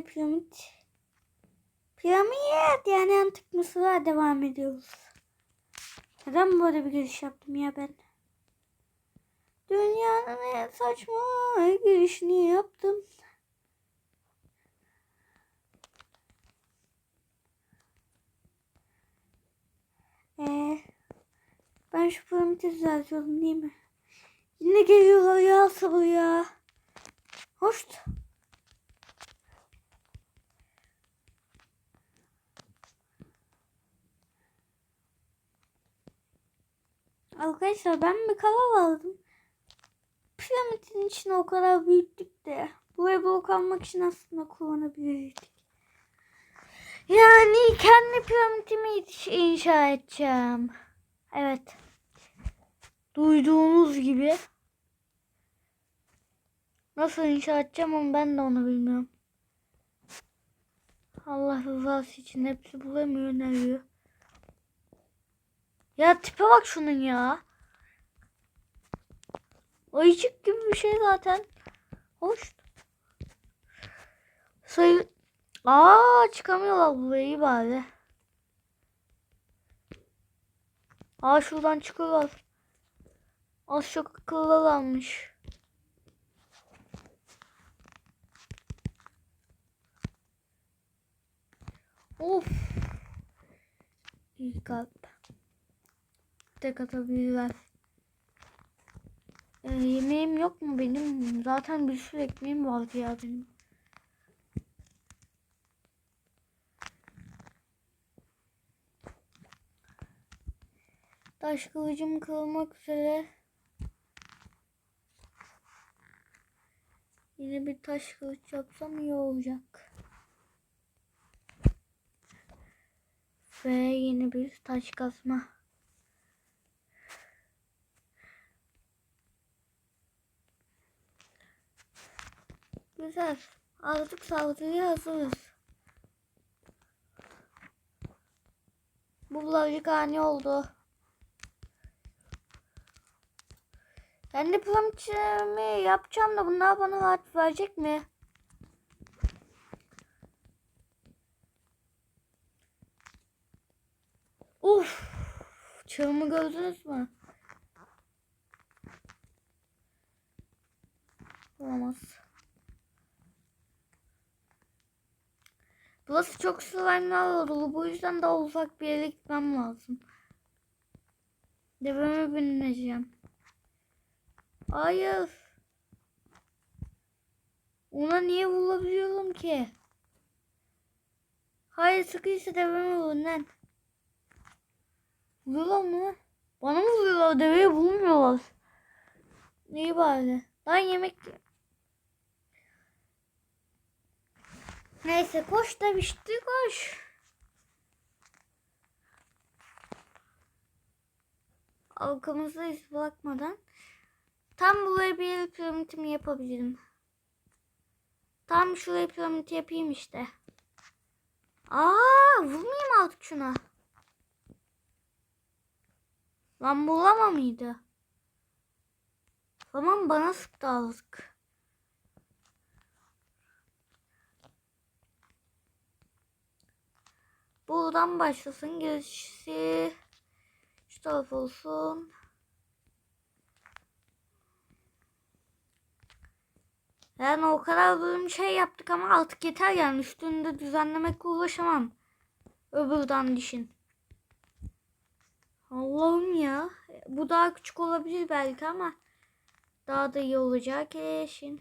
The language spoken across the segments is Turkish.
tane piramit. Piramit yani antik Mısır'a devam ediyoruz. Neden böyle bir giriş yaptım ya ben? Dünyanın en saçma girişini yaptım. Ee, ben şu piramidi düzeltiyorum değil mi? Yine geliyorlar ya sabır ya. Hoş. Arkadaşlar ben bir karar aldım. Piramidin içine o kadar büyüttük de buraya blok almak için aslında kullanabilirdik. Yani kendi piramidimi inşa edeceğim. Evet. Duyduğunuz gibi. Nasıl inşa edeceğim ama ben de onu bilmiyorum. Allah rızası için hepsi bulamıyor ne diyor. Ya tipe bak şunun ya. Ayıcık gibi bir şey zaten. Hoş. Sayı... Aa çıkamıyorlar buraya iyi bari. Aa şuradan çıkıyorlar. Az çok akıllılarmış. Of. İyi kalp. Tek atabilirler. Ee, yemeğim yok mu benim? Zaten bir sürü ekmeğim vardı ya benim. Taş kılıcım kırılmak üzere. Yine bir taş kılıç yapsam iyi olacak. Ve yeni bir taş kazma. Güzel. Artık saldırıya hazırız. Bu bulaşık ani oldu. De piramitimi yapacağım da bunlar bana rahat verecek mi? Uf! Çığımı gördünüz mü? Olamaz. Burası çok slime'larla dolu. Bu yüzden daha uzak bir yere gitmem lazım. Deveme bineceğim. Hayır. Ona niye vurabiliyorum ki? Hayır sıkıysa deveme vurun lan. Vuruyorlar mı? Bana mı vuruyorlar? Deveye vurmuyorlar. İyi bari. Lan yemek... Neyse koş da pişti koş. Arkamızda iz bırakmadan tam buraya bir piramitimi yapabilirim. Tam şuraya piramit yapayım işte. Aa, vurmayayım artık şuna. Lan bulama mıydı? Tamam bana sıktı azıcık. Buradan başlasın gerisi şu taraf olsun. Yani o kadar bölüm şey yaptık ama artık yeter yani üstünde düzenlemekle uğraşamam. Öbürden dişin. Allah'ım ya. Bu daha küçük olabilir belki ama daha da iyi olacak eşin.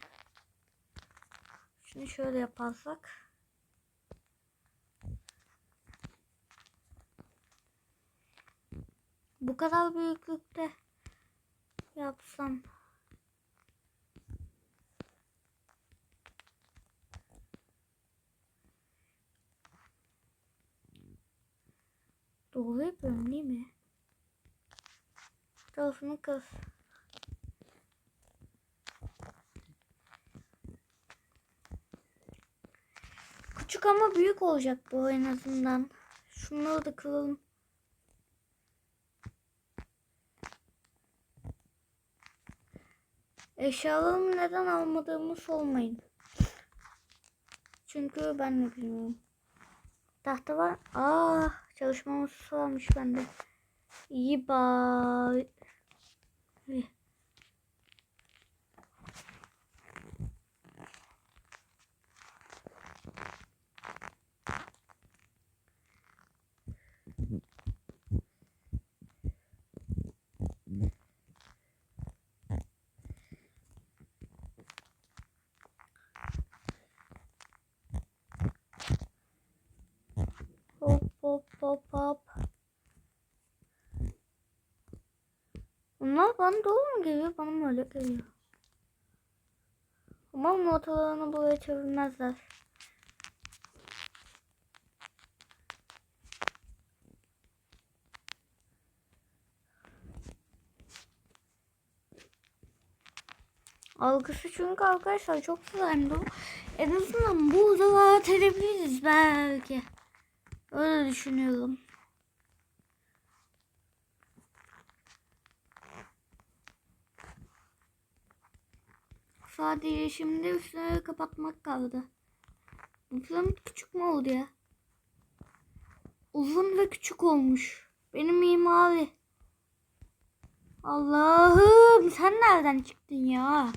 Şunu şöyle yaparsak. Bu kadar büyüklükte yapsam. Doğru yapıyorum değil mi? Tarafını kız. Küçük ama büyük olacak bu en azından. Şunları da kıralım. Eşyalarımı neden almadığımı sormayın. Çünkü ben de bilmiyorum. Tahta var. Aa, çalışma masası varmış bende. İyi bari. Hop hop hop. Bunlar bana doğru mu geliyor? Bana mı öyle geliyor? Umarım ortalarını buraya çevirmezler. Algısı çünkü arkadaşlar çok güzeldi o. En azından burada rahat edebiliriz belki. Öyle düşünüyorum. Sadece şimdi üstüne kapatmak kaldı. Bu piramit küçük mü oldu ya? Uzun ve küçük olmuş. Benim mimari. Allah'ım sen nereden çıktın ya?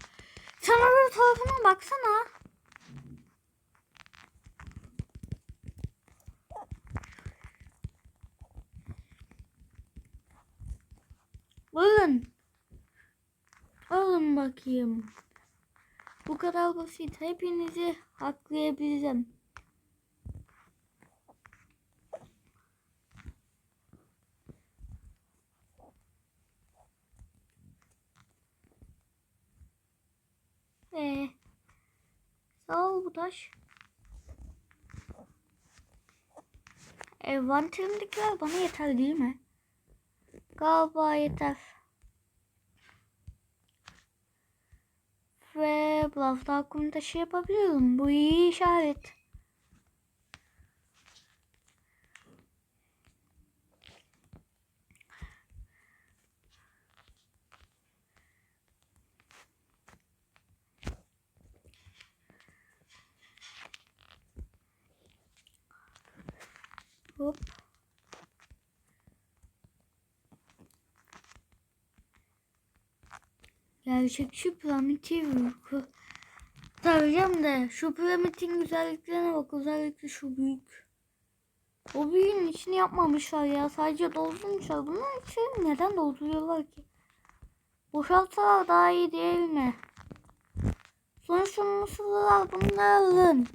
Sen öbür tarafına baksana. Alın. Alın bakayım. Bu kadar basit. Hepinizi haklayabilirim. Ee, sağ ol bu taş. Envanterimdekiler bana yeter değil mi? Galiba yeter. Ve daha kum taşı yapabiliyorum. Bu iyi işaret. Hop. Gerçekçi piramidi kurtaracağım da şu piramidin güzelliklerine bak özellikle şu büyük. O büyüğün içini yapmamışlar ya sadece doldurmuşlar. Bunun için neden dolduruyorlar ki? Boşaltsalar daha iyi değil mi? Sonuçta mısırlar bunların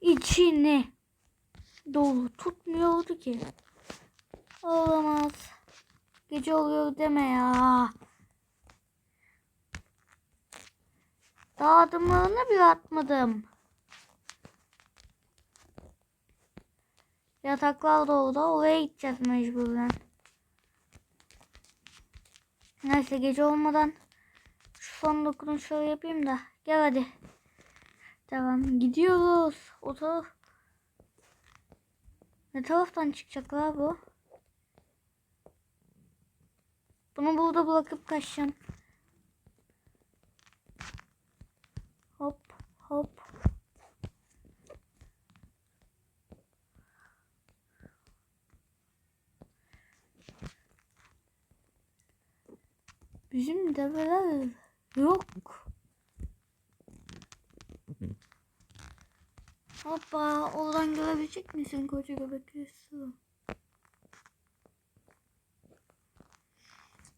içini dolu tutmuyordu ki. Olamaz. Gece oluyor deme ya. Daha adımlarını bile atmadım. Yataklar da orada. Oraya gideceğiz mecburen. Neyse gece olmadan şu son dokunuşları yapayım da. Gel hadi. Tamam gidiyoruz. O taraf. Ne taraftan çıkacaklar bu? Bunu burada bırakıp kaçacağım. Hop hop. Bizim develer yok. Hoppa oradan görebilecek misin koca göbekli su?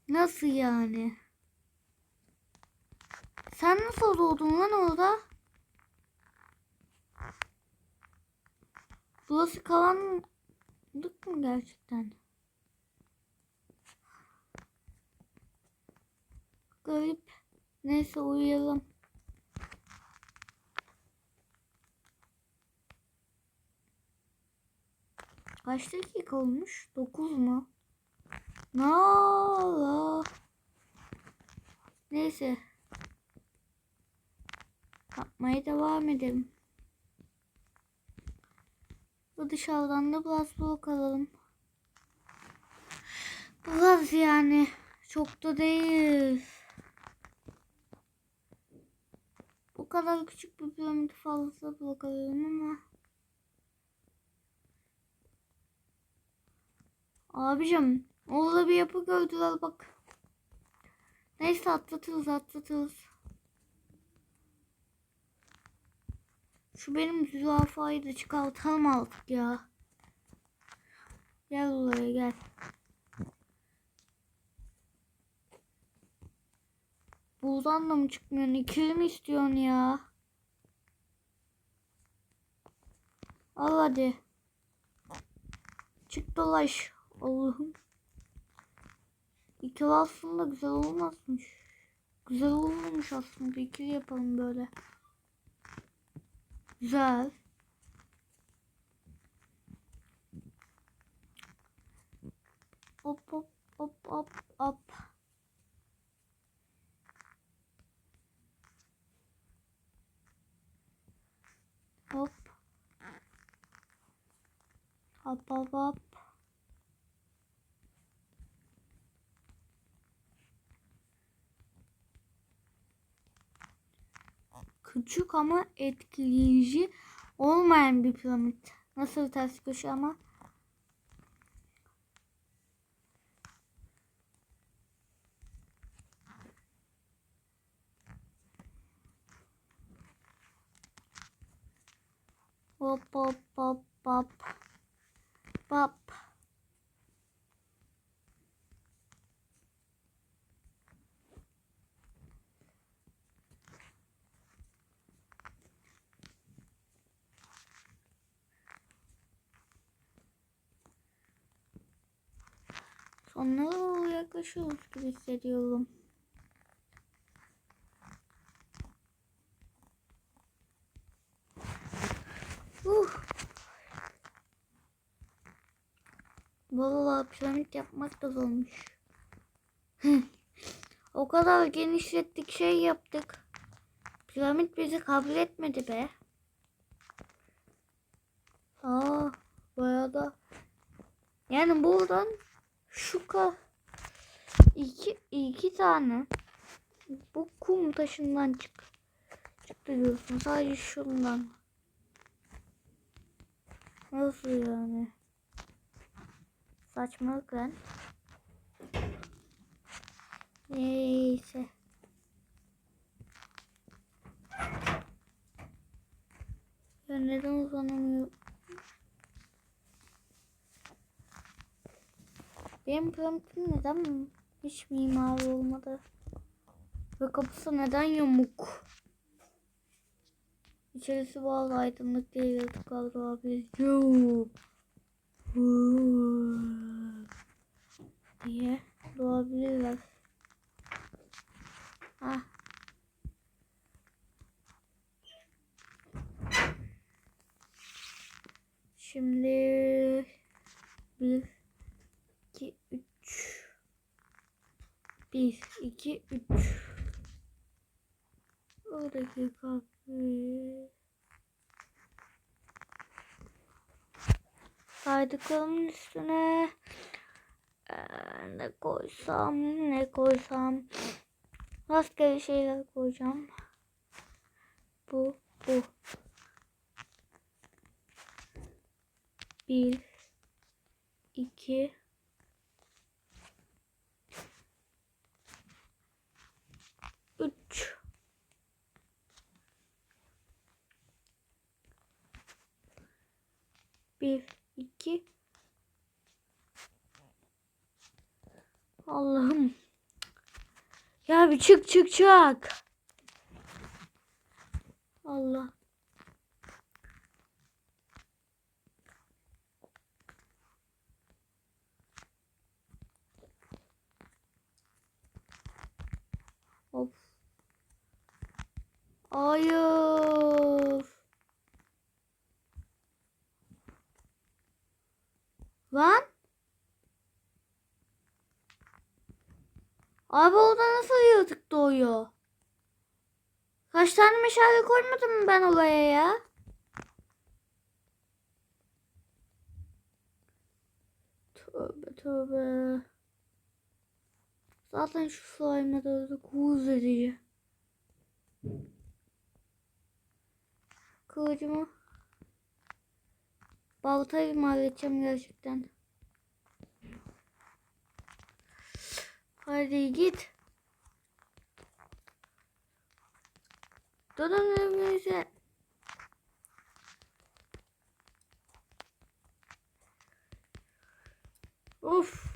Nasıl yani? Sen nasıl doğdun lan orada? Burası karanlık mı gerçekten? Garip. Neyse uyuyalım. Kaç dakika olmuş? 9 mu? Ne Allah. Neyse. Yapmaya devam edelim. Bu dışarıdan da biraz blok alalım. Biraz yani. Çok da değil. Bu kadar küçük bir piramidi fazla bırakıyorum ama. Abicim orada bir yapı gördüler bak. Neyse atlatırız atlatırız. Şu benim zürafayı da çıkartalım artık ya. Gel buraya gel. Buradan da mı çıkmıyorsun? İkili mi istiyorsun ya? Al hadi. Çık dolaş. Allah'ım. İkili aslında güzel olmazmış. Güzel olmamış aslında. İkili yapalım böyle. Güzel. Hop hop hop hop hop. Hop. Hop hop hop. Küçük ama etkileyici olmayan bir piramit. Nasıl ters köşe ama? Hop hop hop hop. Hop. Sonlara doğru yaklaşıyoruz gibi hissediyorum. Uh. Vallahi piramit yapmak da zormuş. o kadar genişlettik şey yaptık. Piramit bizi kabul etmedi be. Aa, bayağı da. Yani buradan şu ka iki iki tane bu kum taşından çık çıktı diyorsun sadece şundan. Nasıl yani? Saçmalık lan. Neyse. Ya neden uzanamıyor? Benim piramidim neden hiç mimari olmadı? Ve kapısı neden yamuk? İçerisi bazı aydınlık değil yazık galiba abi. Yoo. diye doğabilirler. Ah. Şimdi bir, 1, 2, 3. Oradaki kahve. Saydıklarımın üstüne ee, ne koysam ne koysam rastgele şeyler koyacağım. Bu bu. Bir iki 1, 2. Allah'ım. Ya bir çık çık çık. Allah. Of. Hayır. Abi orada nasıl yaratık doğuyor? Kaç tane meşale koymadım ben olaya ya? Tövbe tövbe. Zaten şu slime'da da kuz edici. Kılıcımı. Baltayı mı halledeceğim gerçekten? Hadi git. Dönün evinize. Of.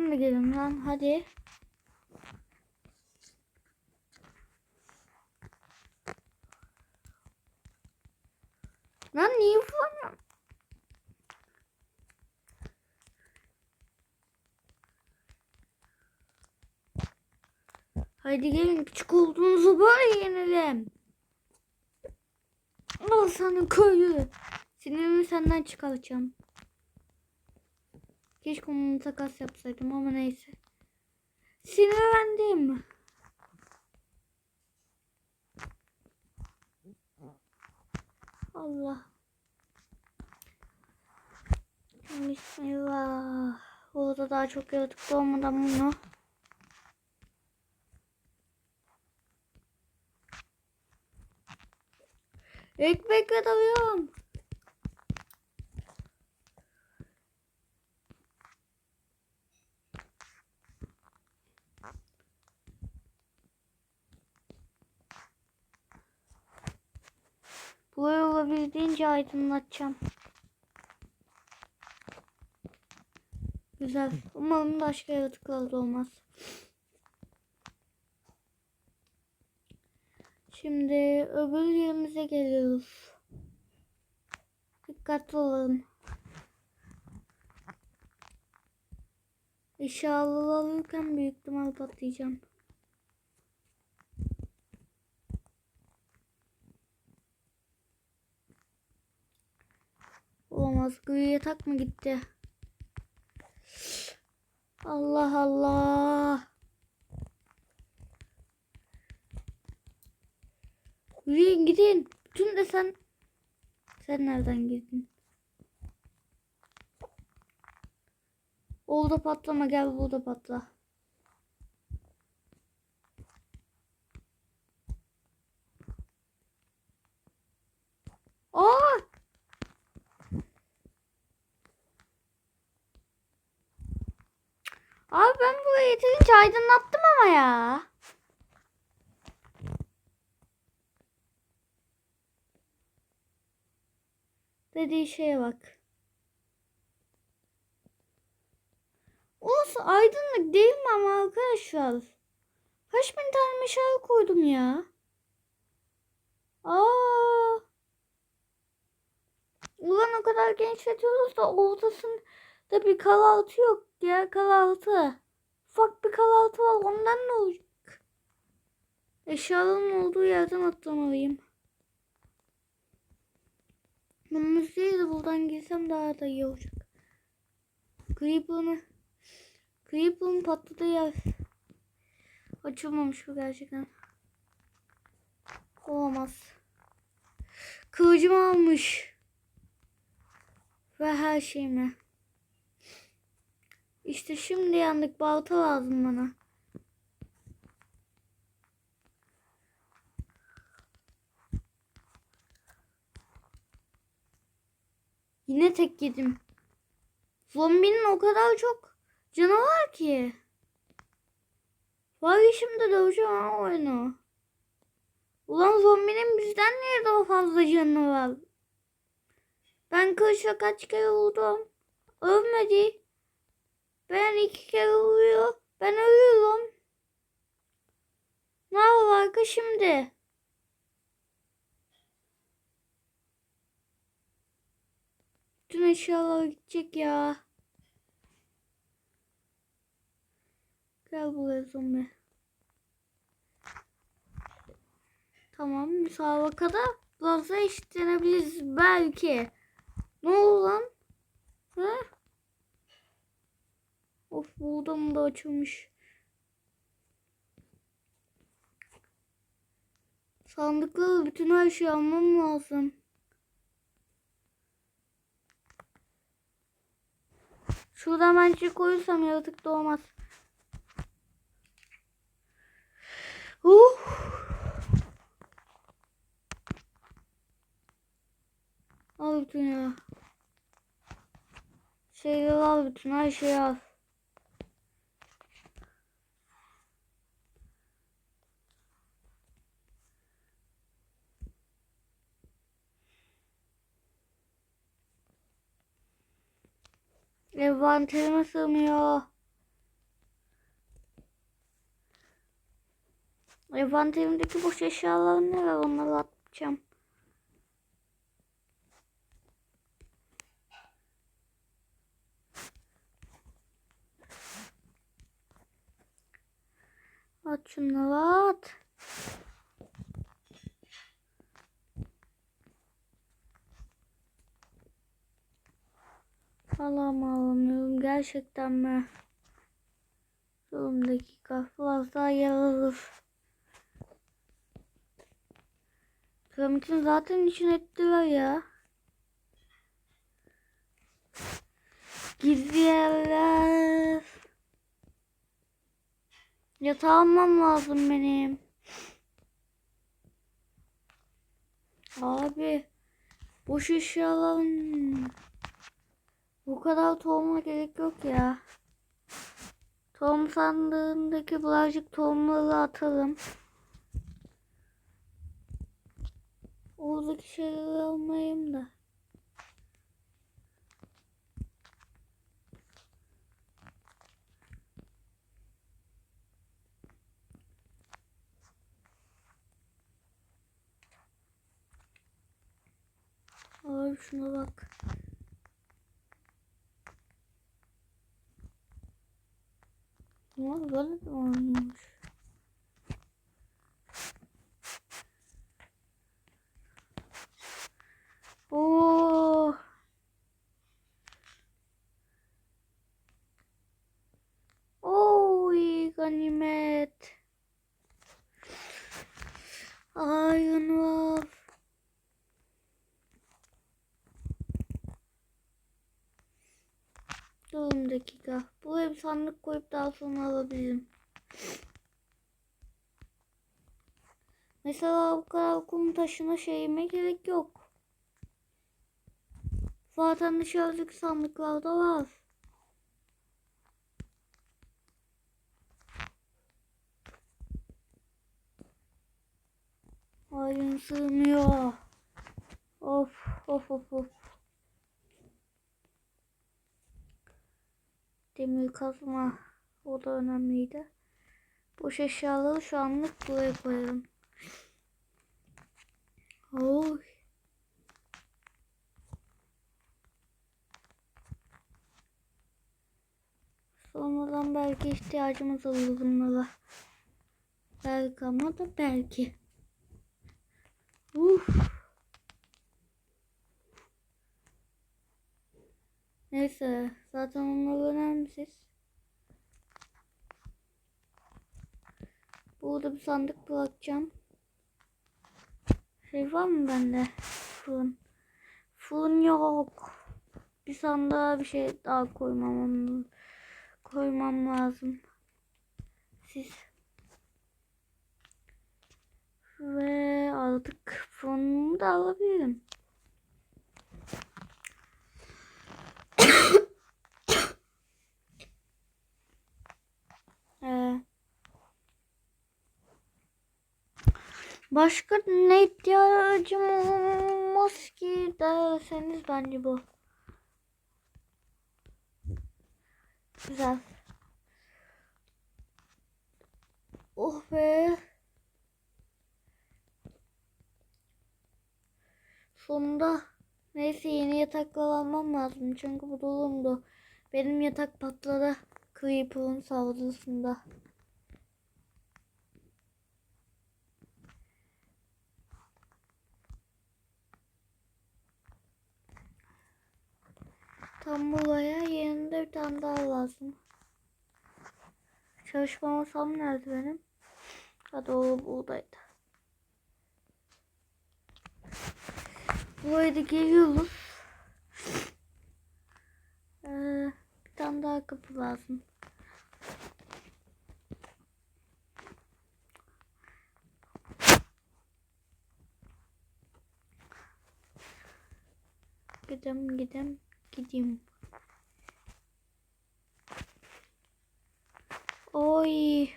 Şimdi gelin lan hadi. Lan niye vuramıyorum? Haydi gelin küçük olduğunuzu böyle yenelim. Al sana köylü. Sinirimi senden çıkaracağım. Keşke onunla takas yapsaydım ama neyse. Sinirlendim. Allah. Bismillah. Orada daha çok yaratık olmadan bunu. Ekmek alıyorum. Burayı olabildiğince aydınlatacağım. Güzel. Umarım başka yaratıklar da olmaz. Şimdi öbür yerimize geliyoruz. Dikkatli olalım. Eşyaları alırken büyük ihtimal patlayacağım. Olamaz. Gri yatak mı gitti? Allah Allah. Yürüyün gidin. Bütün de sen. Sen nereden girdin? Orada patlama gel burada patla. Aa! Abi ben burayı yeterince aydınlattım ama ya. Dediği şeye bak. Olsun aydınlık değil mi ama arkadaşlar? Kaç bin tane meşale koydum ya. Aa. Ulan o kadar genişletiyoruz da ortasında bir kalaltı yok. Diğer kalaltı. Ufak bir kalaltı var. Ondan ne olacak? Eşyaların olduğu yerden atlamalıyım. Önümüz değil de buradan girsem daha da iyi olacak. Creeper'ını Creeper'ın patladığı yer. Açılmamış bu gerçekten. Olamaz. Kılıcımı almış. Ve her şeyimi. İşte şimdi yandık. Balta lazım bana. Yine tek yedim. Zombinin o kadar çok canı var ki. Var ya şimdi döveceğim ha oyunu. Ulan zombinin bizden niye daha fazla canı var? Ben kılıçla kaç kere vurdum. Ölmedi. Ben iki kere vuruyor. Ben ölüyorum. Ne var şimdi? Bütün eşyalar gidecek ya. Gel buraya zombi. Tamam müsabakada fazla eşitlenebiliriz belki. Ne oldu lan? He? Of buğdam da açılmış. Sandıkları bütün her şeyi almam lazım. Şurada bence koyursam yaratık doğmaz. Uh. Al bütün ya. Şeyleri al bütün her şeyi al. Envanterime sığmıyor. Envanterimdeki boş eşyalar ne var onları atacağım. At şunları at. Allah'ım alamıyorum gerçekten mi? Durun dakika biraz daha yer alır. Zaten için ettiler ya. Gizli yerler. Yatağı almam lazım benim. Abi. Boş eşyaların. Bu kadar tohuma gerek yok ya. Tohum sandığındaki birazcık tohumları atalım. Oradaki şeyleri almayayım da. Abi şuna bak. Ama böyle olmuş. Oo. Oy ganimet. Ayın var. Durun dakika. Sandık koyup daha sonra alabilirim. Mesela bu kadar kum taşına şeyime gerek yok. Zaten dışarıdaki sandıklarda var. Ayın sığmıyor. Of of of of. Demir kazma. O da önemliydi. Boş eşyaları şu anlık buraya koyalım. Oy. Sonradan belki ihtiyacımız olur bunlara. Belki ama da belki. Uf. Neyse zaten onlar önemsiz. Burada bir sandık bırakacağım. Şey var mı bende? Fırın. Fırın yok. Bir sandığa bir şey daha koymam koymam lazım. Siz. Ve artık fırınımı da alabilirim. Ee, başka ne ihtiyacımız ki derseniz bence bu. Güzel. Oh be. Sonunda neyse yeni yataklar almam lazım çünkü bu durumdu. Benim yatak patladı. Creeper'ın saldırısında. Tam buraya yerinde bir tane daha lazım. Çalışma masam nerede benim? Ha doğru buradaydı. Buraya da geliyoruz. Ee, bir tane daha kapı lazım. Gidem gidem gideyim. Oy.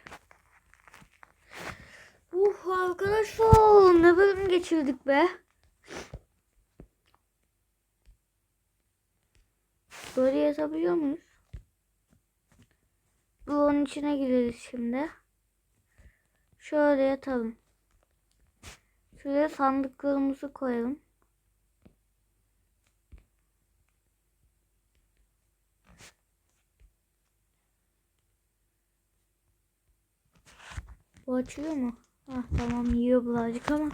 Uh arkadaşlar ne bölüm geçirdik be. Böyle yazabiliyor muyuz? Bunun içine gireriz şimdi. Şöyle yatalım. Şuraya sandıklarımızı koyalım. Bu açılıyor mu? Ah tamam yiyor birazcık ama.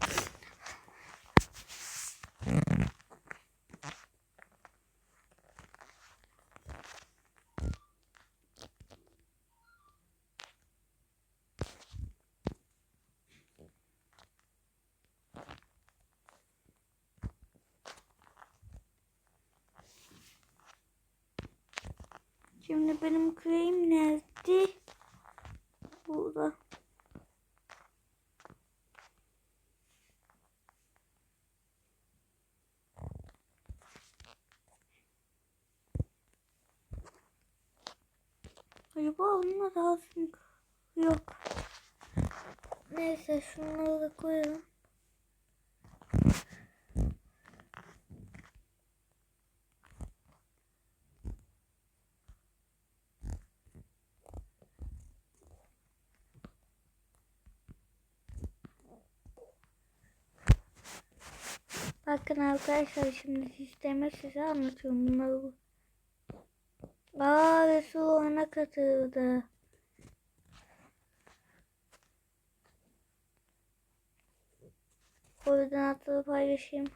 Şimdi benim küreğim nerede? Burada. Acaba onunla lazım yok. Neyse şunları da koyalım. Bakın arkadaşlar şimdi sisteme size anlatıyorum bunları. Aa Resul ona katıldı. Koordinatları paylaşayım.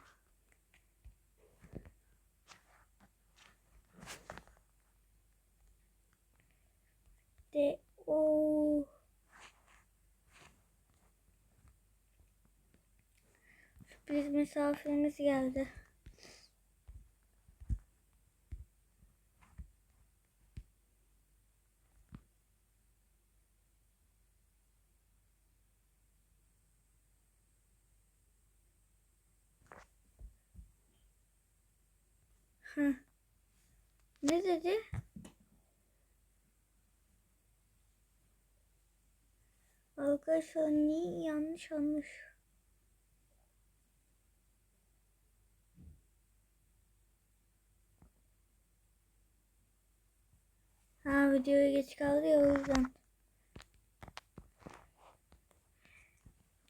De o sürpriz misafirimiz geldi. Ne dedi? Arkadaşlar niye yanlış anlamış? Ha videoya geç kaldı ya o yüzden.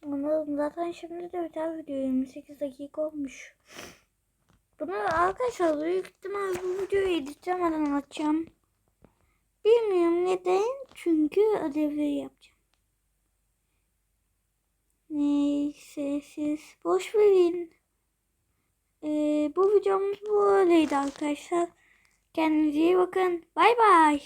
Anladım zaten şimdi de biter video 28 dakika olmuş. Bunu arkadaşlar büyük ihtimal bu videoyu editlemeden atacağım. Bilmiyorum neden çünkü ödevleri yapacağım. Neyse siz boş verin. Ee, bu videomuz böyleydi arkadaşlar. Kendinize iyi bakın. Bay bay.